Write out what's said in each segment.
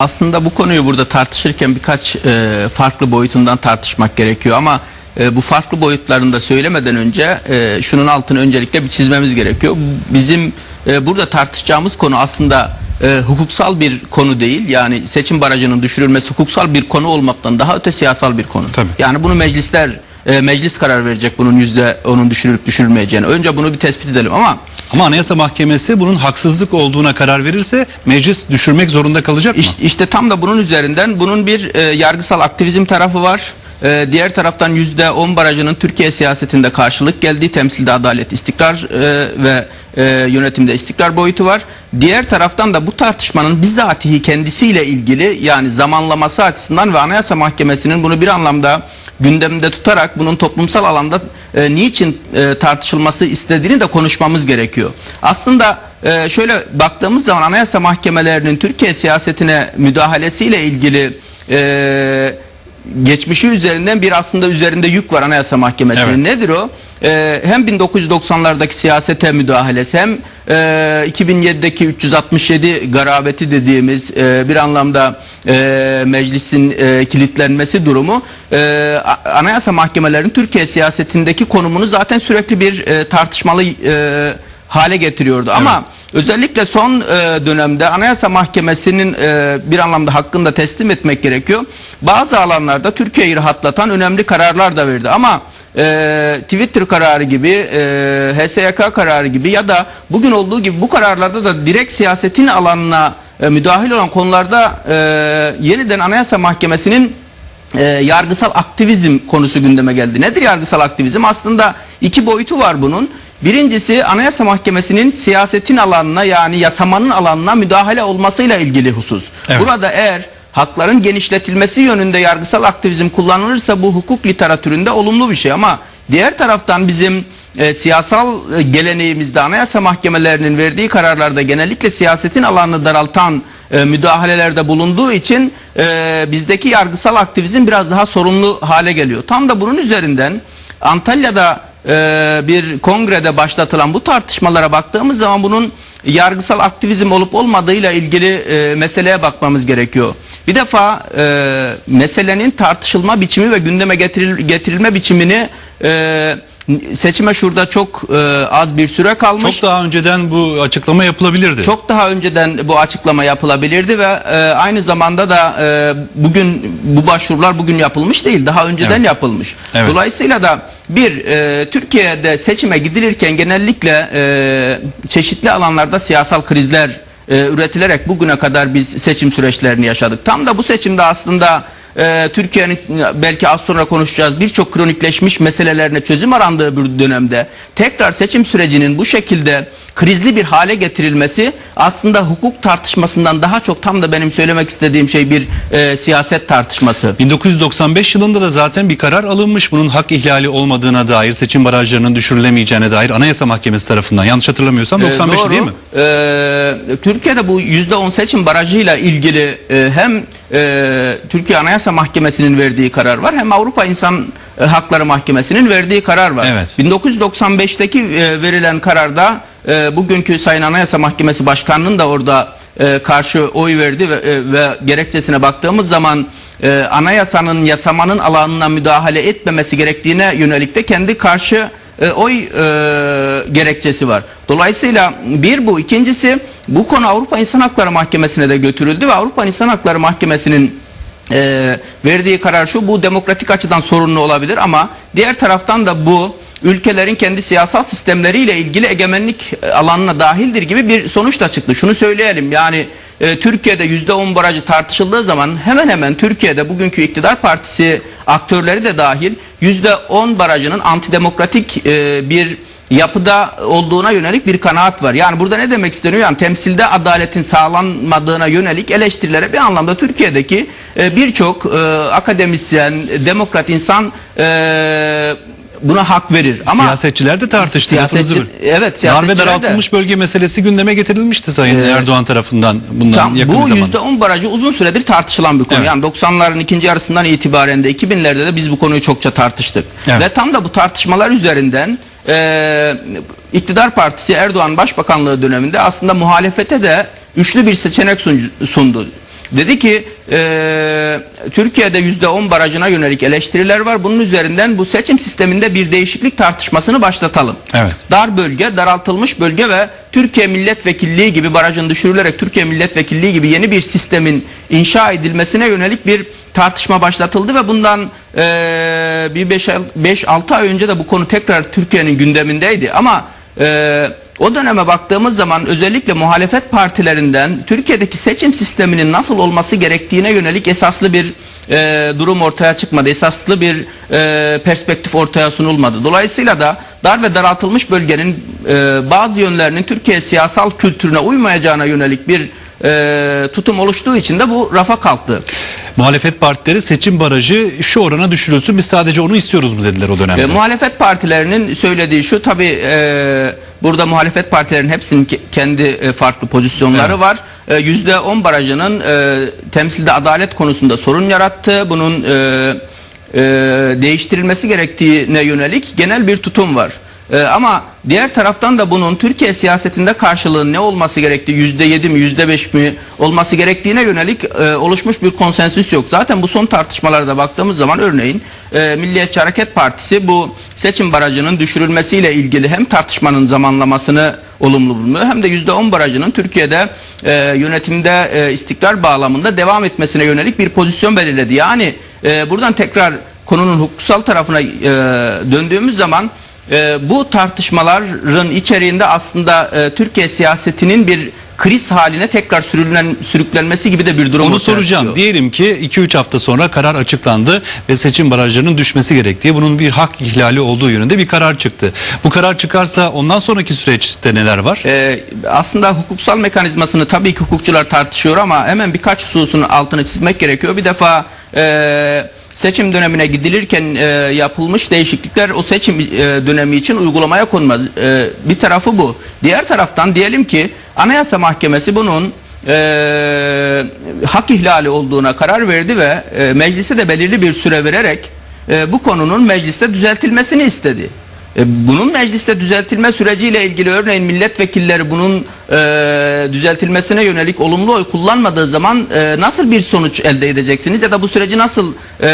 Aslında bu konuyu burada tartışırken birkaç e, farklı boyutundan tartışmak gerekiyor ama e, bu farklı boyutlarını da söylemeden önce e, şunun altını öncelikle bir çizmemiz gerekiyor. Bizim e, burada tartışacağımız konu aslında e, hukuksal bir konu değil. Yani seçim barajının düşürülmesi hukuksal bir konu olmaktan daha öte siyasal bir konu. Tabii. Yani bunu meclisler e, meclis karar verecek bunun yüzde onun düşürülüp düşürülmeyeceğini. Önce bunu bir tespit edelim ama Ama Anayasa Mahkemesi bunun haksızlık olduğuna karar verirse meclis düşürmek zorunda kalacak mı? İş- İşte tam da bunun üzerinden bunun bir e, yargısal aktivizm tarafı var. E, diğer taraftan yüzde on barajının Türkiye siyasetinde karşılık geldiği temsilde adalet, istikrar e, ve e, yönetimde istikrar boyutu var. Diğer taraftan da bu tartışmanın bizatihi kendisiyle ilgili yani zamanlaması açısından ve Anayasa Mahkemesi'nin bunu bir anlamda gündemde tutarak bunun toplumsal alanda e, niçin e, tartışılması istediğini de konuşmamız gerekiyor. Aslında ee, şöyle baktığımız zaman anayasa mahkemelerinin Türkiye siyasetine müdahalesiyle ilgili e, geçmişi üzerinden bir aslında üzerinde yük var anayasa mahkemesinin. Evet. Nedir o? Ee, hem 1990'lardaki siyasete müdahalesi hem e, 2007'deki 367 garabeti dediğimiz e, bir anlamda e, meclisin e, kilitlenmesi durumu e, anayasa mahkemelerinin Türkiye siyasetindeki konumunu zaten sürekli bir e, tartışmalı e, hale getiriyordu. Ama özellikle son e, dönemde Anayasa Mahkemesi'nin e, bir anlamda hakkını da teslim etmek gerekiyor. Bazı alanlarda Türkiye'yi rahatlatan önemli kararlar da verdi. Ama e, Twitter kararı gibi, e, HSYK kararı gibi ya da bugün olduğu gibi bu kararlarda da direkt siyasetin alanına e, müdahil olan konularda e, yeniden Anayasa Mahkemesi'nin e, yargısal aktivizm konusu gündeme geldi. Nedir yargısal aktivizm? Aslında iki boyutu var bunun. Birincisi Anayasa Mahkemesi'nin siyasetin alanına yani yasamanın alanına müdahale olmasıyla ilgili husus. Evet. Burada eğer hakların genişletilmesi yönünde yargısal aktivizm kullanılırsa bu hukuk literatüründe olumlu bir şey ama diğer taraftan bizim e, siyasal e, geleneğimizde anayasa mahkemelerinin verdiği kararlarda genellikle siyasetin alanını daraltan e, müdahalelerde bulunduğu için e, bizdeki yargısal aktivizm biraz daha sorunlu hale geliyor. Tam da bunun üzerinden Antalya'da e, bir kongrede başlatılan bu tartışmalara baktığımız zaman bunun yargısal aktivizm olup olmadığıyla ilgili e, meseleye bakmamız gerekiyor. Bir defa e, meselenin tartışılma biçimi ve gündeme getiril- getirilme biçimini e, seçime şurada çok e, az bir süre kalmış. Çok daha önceden bu açıklama yapılabilirdi. Çok daha önceden bu açıklama yapılabilirdi ve e, aynı zamanda da e, bugün bu başvurular bugün yapılmış değil, daha önceden Evet. yapılmış. Evet. Dolayısıyla da bir e, Türkiye'de seçime gidilirken genellikle e, çeşitli alanlarda siyasal krizler e, üretilerek bugüne kadar biz seçim süreçlerini yaşadık. Tam da bu seçimde aslında e, Türkiye'nin belki az sonra konuşacağız birçok kronikleşmiş meselelerine çözüm arandığı bir dönemde tekrar seçim sürecinin bu şekilde krizli bir hale getirilmesi aslında hukuk tartışmasından daha çok tam da benim söylemek istediğim şey bir e, siyaset tartışması. 1995 yılında da zaten bir karar alınmış bunun hak ihlali olmadığına dair, seçim barajlarının düşürülemeyeceğine dair Anayasa Mahkemesi tarafından. Yanlış hatırlamıyorsam 95 Ee, doğru. değil mi? Ee, Türkiye'de bu %10 seçim barajıyla ilgili e, hem e, Türkiye Anayasa Mahkemesi'nin verdiği karar var hem Avrupa İnsan e, Hakları Mahkemesi'nin verdiği karar var. Evet. 1995'teki e, verilen kararda e, bugünkü Sayın Anayasa Mahkemesi Başkanı'nın da orada karşı oy verdi ve, ve gerekçesine baktığımız zaman anayasanın yasamanın alanına müdahale etmemesi gerektiğine yönelik de kendi karşı oy e, gerekçesi var. Dolayısıyla bir bu. ikincisi bu konu Avrupa İnsan Hakları Mahkemesi'ne de götürüldü ve Avrupa İnsan Hakları Mahkemesi'nin e, verdiği karar şu bu demokratik açıdan sorunlu olabilir ama diğer taraftan da bu ülkelerin kendi siyasal sistemleriyle ilgili egemenlik e, alanına dahildir gibi bir sonuç da çıktı. Şunu söyleyelim yani e, Türkiye'de %10 barajı tartışıldığı zaman hemen hemen Türkiye'de bugünkü iktidar partisi aktörleri de dahil %10 barajının antidemokratik e, bir yapıda olduğuna yönelik bir kanaat var. Yani burada ne demek isteniyor? Yani temsilde adaletin sağlanmadığına yönelik eleştirilere bir anlamda Türkiye'deki e, birçok e, akademisyen, demokrat insan e, buna hak verir. Ama Siyasetçiler de tartıştı. siyasetçi, evet siyasetçiler de- daraltılmış bölge meselesi gündeme getirilmişti Sayın Ee, Erdoğan tarafından bundan Tam yakın bu zamanda. yüzde on barajı uzun süredir tartışılan bir konu. Evet. Yani 90'ların ikinci yarısından itibaren de 2000'lerde de biz bu konuyu çokça tartıştık. Evet. Ve tam da bu tartışmalar üzerinden e, iktidar partisi Erdoğan Başbakanlığı döneminde aslında muhalefete de üçlü bir seçenek sun- sundu. Dedi ki e, Türkiye'de %10 barajına yönelik eleştiriler var. Bunun üzerinden bu seçim sisteminde bir değişiklik tartışmasını başlatalım. Evet. Dar bölge, daraltılmış bölge ve Türkiye milletvekilliği gibi barajın düşürülerek Türkiye milletvekilliği gibi yeni bir sistemin inşa edilmesine yönelik bir tartışma başlatıldı ve bundan e, bir 5-6 ay önce de bu konu tekrar Türkiye'nin gündemindeydi. Ama e, o döneme baktığımız zaman özellikle muhalefet partilerinden Türkiye'deki seçim sisteminin nasıl olması gerektiğine yönelik esaslı bir e, durum ortaya çıkmadı. Esaslı bir e, perspektif ortaya sunulmadı. Dolayısıyla da dar ve daraltılmış bölgenin e, bazı yönlerinin Türkiye siyasal kültürüne uymayacağına yönelik bir e, tutum oluştuğu için de bu rafa kalktı. Muhalefet partileri seçim barajı şu orana düşürülsün biz sadece onu istiyoruz mu dediler o dönemde. E, muhalefet partilerinin söylediği şu tabi burada muhalefet partilerinin hepsinin ke- kendi e, farklı pozisyonları Evet. var. E, Yüzde on barajının e, temsilde adalet konusunda sorun yarattı. Bunun e, e, değiştirilmesi gerektiğine yönelik genel bir tutum var. E, ama diğer taraftan da bunun Türkiye siyasetinde karşılığı ne olması gerektiği yüzde yedi mi yüzde beş mi olması gerektiğine yönelik e, oluşmuş bir konsensüs yok. Zaten bu son tartışmalarda baktığımız zaman örneğin e, Milliyetçi Hareket Partisi bu seçim barajının düşürülmesiyle ilgili hem tartışmanın zamanlamasını olumlu bulunuyor hem de yüzde on barajının Türkiye'de e, yönetimde e, istikrar bağlamında devam etmesine yönelik bir pozisyon belirledi. Yani e, buradan tekrar konunun hukuksal tarafına e, döndüğümüz zaman e, bu tartışmaların içeriğinde aslında e, Türkiye siyasetinin bir kriz haline tekrar sürülen, sürüklenmesi gibi de bir durum Onu soracağım. çıkıyor. Diyelim ki 2-3 hafta sonra karar açıklandı ve seçim barajlarının düşmesi gerektiği, bunun bir hak ihlali olduğu yönünde bir karar çıktı. Bu karar çıkarsa ondan sonraki süreçte neler var? Ee, aslında hukuksal mekanizmasını tabii ki hukukçular tartışıyor ama hemen birkaç hususun altını çizmek gerekiyor. Bir defa e, seçim dönemine gidilirken e, yapılmış değişiklikler o seçim e, dönemi için uygulamaya konmaz. E, bir tarafı bu. Diğer taraftan diyelim ki Anayasa Mahkemesi bunun e, hak ihlali olduğuna karar verdi ve e, meclise de belirli bir süre vererek e, bu konunun mecliste düzeltilmesini istedi. E, Bunun mecliste düzeltilme süreciyle ilgili örneğin milletvekilleri bunun e, düzeltilmesine yönelik olumlu oy kullanmadığı zaman e, nasıl bir sonuç elde edeceksiniz ya da bu süreci nasıl e,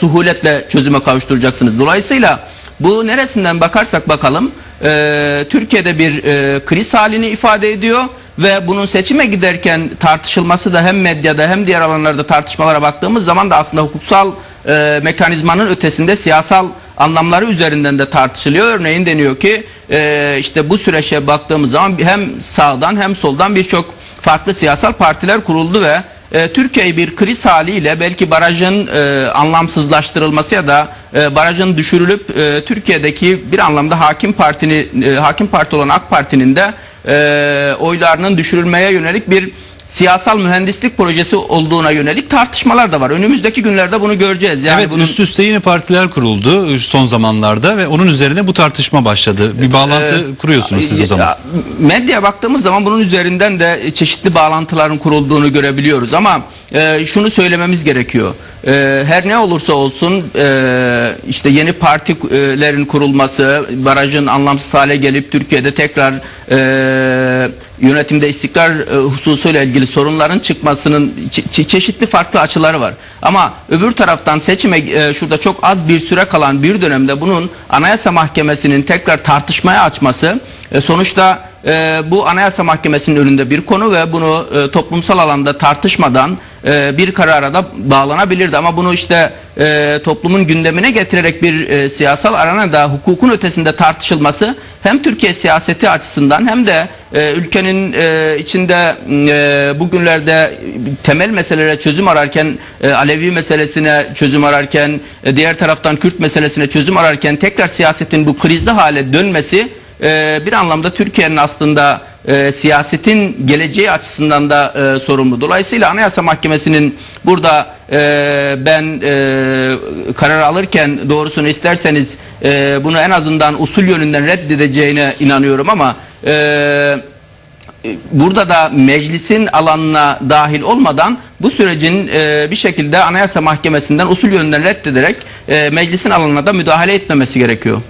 suhuletle çözüme kavuşturacaksınız? Dolayısıyla bu neresinden bakarsak bakalım e, Türkiye'de bir e, kriz halini ifade ediyor ve bunun seçime giderken tartışılması da hem medyada hem diğer alanlarda tartışmalara baktığımız zaman da aslında hukuksal e, mekanizmanın ötesinde siyasal anlamları üzerinden de tartışılıyor. Örneğin deniyor ki e, işte bu süreçe baktığımız zaman hem sağdan hem soldan birçok farklı siyasal partiler kuruldu ve e, Türkiye'yi bir kriz haliyle belki barajın e, anlamsızlaştırılması ya da e, barajın düşürülüp e, Türkiye'deki bir anlamda hakim partini e, hakim parti olan AK Parti'nin de e, oylarının düşürülmeye yönelik bir siyasal mühendislik projesi olduğuna yönelik tartışmalar da var. Önümüzdeki günlerde bunu göreceğiz. Yani evet bunun- üst üste yine partiler kuruldu son zamanlarda ve onun üzerine bu tartışma başladı. Bir bağlantı Ee, kuruyorsunuz siz o zaman. ya, Medyaya baktığımız zaman bunun üzerinden de çeşitli bağlantıların kurulduğunu görebiliyoruz ama e, şunu söylememiz gerekiyor. E, her ne olursa olsun e, işte yeni partilerin kurulması, barajın anlamsız hale gelip Türkiye'de tekrar e, yönetimde istikrar e, hususuyla ilgili sorunların çıkmasının çe- çe- çeşitli farklı açıları var. Ama öbür taraftan seçime e, şurada çok az bir süre kalan bir dönemde bunun Anayasa Mahkemesi'nin tekrar tartışmaya açması e, sonuçta e, bu Anayasa Mahkemesi'nin önünde bir konu ve bunu e, toplumsal alanda tartışmadan e, bir karara da bağlanabilirdi. Ama bunu işte e, toplumun gündemine getirerek bir e, siyasal arenada hukukun ötesinde tartışılması hem Türkiye siyaseti açısından hem de e, ülkenin e, içinde e, bugünlerde temel meselelere çözüm ararken e, Alevi meselesine çözüm ararken e, diğer taraftan Kürt meselesine çözüm ararken tekrar siyasetin bu krizli hale dönmesi e, bir anlamda Türkiye'nin aslında e, siyasetin geleceği açısından da e, sorumlu. Dolayısıyla Anayasa Mahkemesi'nin burada e, ben e, karar alırken doğrusunu isterseniz e, bunu en azından usul yönünden reddedeceğine inanıyorum ama e, burada da meclisin alanına dahil olmadan bu sürecin e, bir şekilde Anayasa Mahkemesi'nden usul yönünden reddederek e, meclisin alanına da müdahale etmemesi gerekiyor.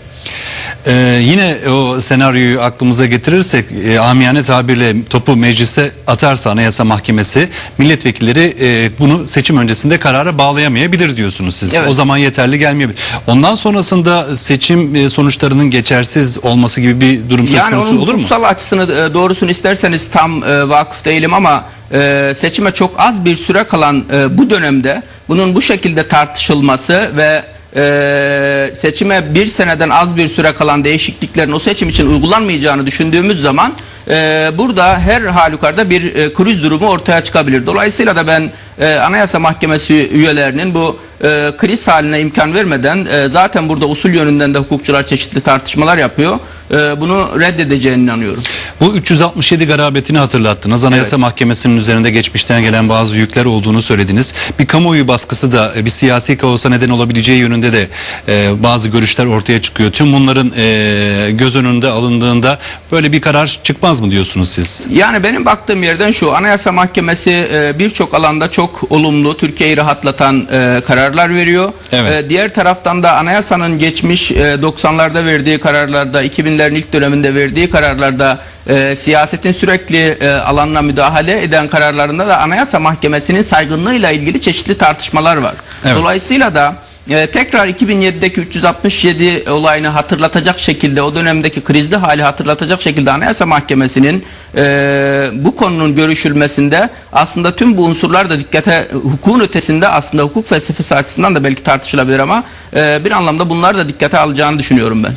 Ee, yine o senaryoyu aklımıza getirirsek e, amiyane tabirle topu meclise atarsa Anayasa Mahkemesi milletvekilleri e, bunu seçim öncesinde karara bağlayamayabilir diyorsunuz siz. Evet. O zaman yeterli gelmeyebilir. Ondan sonrasında seçim e, sonuçlarının geçersiz olması gibi bir durum söz Yani konusu onun olur mu? hukuksal açısını e, doğrusunu isterseniz tam e, vakıf değilim ama e, seçime çok az bir süre kalan e, bu dönemde bunun bu şekilde tartışılması ve e, seçime bir seneden az bir süre kalan değişikliklerin o seçim için uygulanmayacağını düşündüğümüz zaman e, burada her halükarda bir e, kriz durumu ortaya çıkabilir. Dolayısıyla da ben e, Anayasa Mahkemesi üyelerinin bu e, kriz haline imkan vermeden e, zaten burada usul yönünden de hukukçular çeşitli tartışmalar yapıyor. E, bunu reddedeceğine inanıyorum. Bu 367 garabetini hatırlattınız. Anayasa Evet. Mahkemesi'nin üzerinde geçmişten gelen bazı yükler olduğunu söylediniz. Bir kamuoyu baskısı da e, bir siyasi kaosa neden olabileceği yönünde de e, bazı görüşler ortaya çıkıyor. Tüm bunların e, göz önünde alındığında böyle bir karar çıkmaz mı diyorsunuz siz? Yani benim baktığım yerden şu Anayasa Mahkemesi e, birçok alanda çok olumlu Türkiye'yi rahatlatan e, kararlar veriyor. Evet. E, diğer taraftan da anayasanın geçmiş e, 90'larda verdiği kararlarda 2000'lerin ilk döneminde verdiği kararlarda e, siyasetin sürekli e, alanına müdahale eden kararlarında da Anayasa Mahkemesi'nin saygınlığıyla ilgili çeşitli tartışmalar var. Evet. Dolayısıyla da e, tekrar 2007'deki 367 olayını hatırlatacak şekilde o dönemdeki krizli hali hatırlatacak şekilde Anayasa Mahkemesi'nin e, bu konunun görüşülmesinde aslında tüm bu unsurlar da dikkate hukukun ötesinde aslında hukuk felsefesi açısından da belki tartışılabilir ama e, bir anlamda bunlar da dikkate alacağını düşünüyorum ben.